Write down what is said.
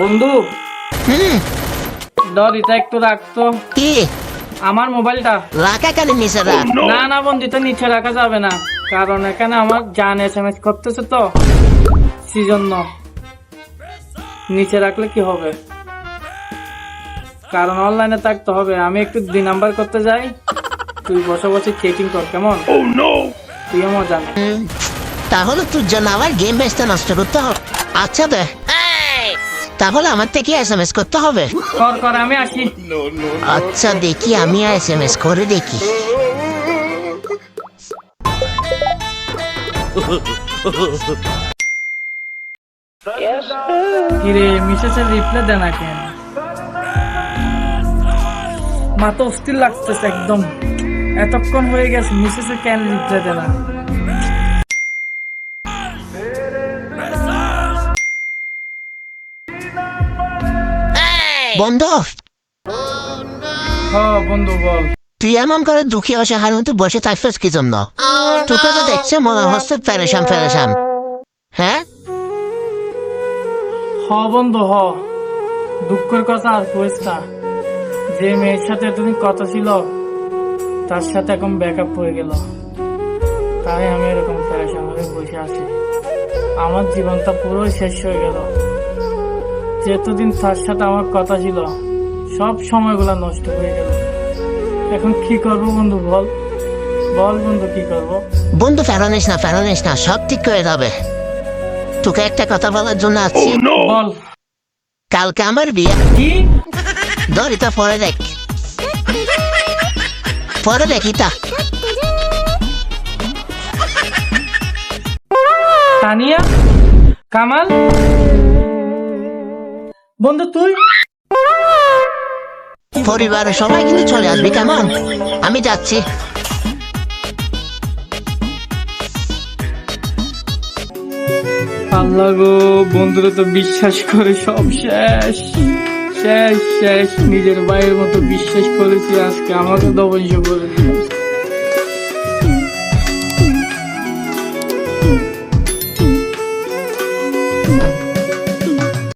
বন্ধু। হুম। ধর এটা একটু রাখতো কি? আমার মোবাইলটা। রাখা কেন নিচে রাখ না না বন্ধু এটা নিচে রাখা যাবে না। কারণ এখানে আমার জান এস এম এস করতেছে তো। সেজন্য। নিচে রাখলে কি হবে? কারণ অনলাইনে থাকতে হবে। আমি একটু দুই নাম্বার করতে যাই। তুই বসে বসে চেকিং কর কেমন? তুইও মজা নে। তাহলে তোর জন্য আবার গেম বেসটা নষ্ট করতে হবে আচ্ছা দে তাহলে আমার থেকে এস এম এস করতে হবে কর কর আমি আসি আচ্ছা দেখি আমি এস এম এস করে দেখি কিরে মিসেসের রিপ্লাই দে না কেন মাথা অস্থির লাগতেছে একদম এতক্ষণ হয়ে গেছে মিসেসের কেন রিপ্লাই দে না বন্ধু। হ বন্ধু বল। তুই এমন করে দুঃখী অসহায় মতো বসে থাকছিস কি জন্য? তোকে তো দেখছে মনে হচ্ছে ফেরেশান ফেরেশান হ্যাঁ? হ বন্ধু হ। দুঃখের কথা আর কইস না। যে মেয়ের সাথে তুমি কথা ছিল তার সাথে এখন ব্যাকআপ হয়ে গেল। তাই আমি এরকম প্যারেশান হয়ে বসে আছি। আমার জীবনটা পুরোই শেষ হয়ে গেল। যেতদিন তার সাথে আমার কথা ছিল সব সময়গুলো নষ্ট হয়ে গেল। এখন কি করব বন্ধু বল। বল বন্ধু কি করব? বন্ধু ফেরানিস না ফেরানিস না সব ঠিক করে যাবে। তোকে একটা কথা বলার জন্য আসছি। বল। কালকে আমার বিয়ে। কি? ধর এটা পরে দেখ। পরে দেখি তা। তানিয়া? কামাল? বন্ধু তুই? পরিবারের সবাই কিন্তু চলে আসবি কেমন? আমি যাচ্ছি। আল্লাহ গো বন্ধুরা তো বিশ্বাস করে সব শেষ। শেষ শেষ। নিজের ভাইয়ের মতো বিশ্বাস করেছি আজকে আমাকে ধ্বংস করে দিল